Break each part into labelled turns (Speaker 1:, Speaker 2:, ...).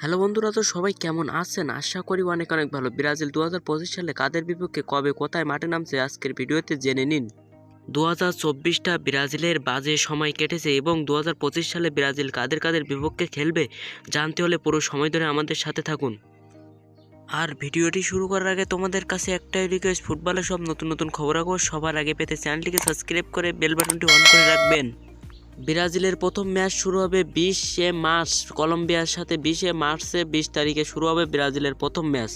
Speaker 1: Hello বন্ধুরা, তো সবাই কেমন আছেন? আশা করি অনেক অনেক ভালো। ব্রাজিল দু হাজার পঁচিশ সালে কাদের বিপক্ষে কবে কোথায় মাঠে নামছে আজকের ভিডিওতে জেনে নিন। দু হাজার চব্বিশটা ব্রাজিলের বাজে সময় কেটেছে এবং দু হাজার পঁচিশ সালে ব্রাজিল কাদের কাদের বিপক্ষে খেলবে জানতে হলে পুরো সময় ধরে আমাদের সাথে থাকুন। আর ভিডিওটি শুরু করার আগে তোমাদের কাছে একটাই রিকোয়েস্ট ফুটবলের সব নতুন নতুন খবরাখবর সবার আগে পেতে চ্যানেলটিকে সাবস্ক্রাইব করে বেল বাটনটি অন করে রাখবেন। ব্রাজিলের প্রথম ম্যাচ শুরু হবে বিশে মার্চ। কলম্বিয়ার সাথে বিশে মার্চে বিশ তারিখে শুরু হবে ব্রাজিলের প্রথম ম্যাচ।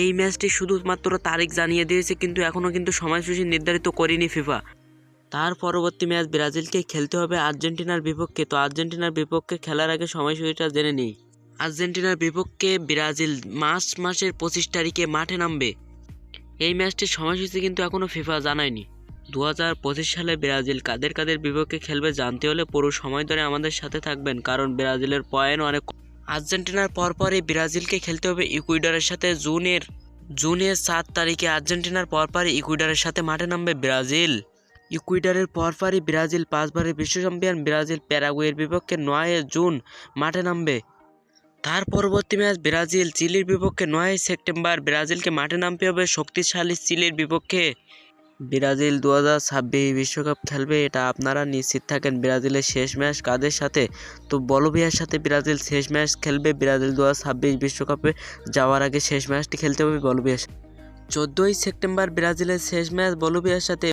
Speaker 1: এই ম্যাচটি শুধুমাত্র তারিখ জানিয়ে দিয়েছে, কিন্তু এখনও কিন্তু সময়সূচি নির্ধারিত করেনি ফিফা। তার পরবর্তী ম্যাচ ব্রাজিলকে খেলতে হবে আর্জেন্টিনার বিপক্ষে। তো আর্জেন্টিনার বিপক্ষে খেলার আগে সময়সূচিটা জেনে নিই। আর্জেন্টিনার বিপক্ষে ব্রাজিল মার্চ মাসের পঁচিশ তারিখে মাঠে নামবে। এই ম্যাচটির সময়সূচি কিন্তু এখনও ফিফা জানায়নি। দু হাজার পঁচিশ সালে ব্রাজিল কাদের কাদের বিপক্ষে খেলবে জানতে হলে পুরো সময় ধরে আমাদের সাথে থাকবেন, কারণ ব্রাজিলের পয়েন্ট অনেক। আর্জেন্টিনার পরপরই ব্রাজিলকে খেলতে হবে ইকুইডরের সাথে। জুনের জুনের সাত তারিখে আর্জেন্টিনার পরপরই ইকুইডরের সাথে মাঠে নামবে ব্রাজিল। ইকুইডরের পরপরই ব্রাজিল পাঁচবারের বিশ্ব চ্যাম্পিয়ন, ব্রাজিল প্যারাগুয়ের বিপক্ষে নয় জুন মাঠে নামবে। তার পরবর্তী ম্যাচ ব্রাজিল, চিলির বিপক্ষে নয় সেপ্টেম্বর, ব্রাজিলকে মাঠে নামতে হবে শক্তিশালী চিলির বিপক্ষে। ব্রাজিল দু হাজার ছাব্বিশ বিশ্বকাপ খেলবে, এটা আপনারা নিশ্চিত থাকেন। ব্রাজিলের শেষ ম্যাচ কাদের সাথে? তো বলভিয়ার সাথে ব্রাজিল শেষ ম্যাচ খেলবে, ব্রাজিল দু হাজার ছাব্বিশ বিশ্বকাপে যাওয়ার আগে শেষ ম্যাচটি খেলতে হবে বলবিয়ার সাথে। চোদ্দোই সেপ্টেম্বর ব্রাজিলের শেষ ম্যাচ বলভিয়ার সাথে।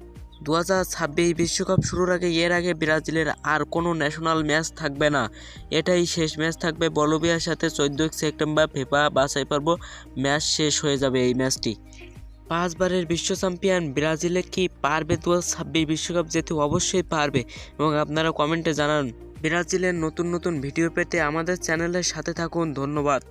Speaker 1: দু হাজার ছাব্বিশ বিশ্বকাপ শুরুর আগে, এর আগে ব্রাজিলের আর কোনো ন্যাশনাল ম্যাচ থাকবে না। এটাই শেষ ম্যাচ থাকবে বলভিয়ার সাথে। চোদ্দোই সেপ্টেম্বর ফিফা বাছাই পর্ব ম্যাচ শেষ হয়ে যাবে এই ম্যাচটি। পাঁচবারের বিশ্ব চ্যাম্পিয়ন ব্রাজিলে কি পারবে দু ছাব্বিশ বিশ্বকাপ যেতে অবশ্যই পারবে এবং আপনারা কমেন্টে জানান। ব্রাজিলের নতুন নতুন ভিডিও পেতে আমাদের চ্যানেলের সাথে থাকুন। ধন্যবাদ।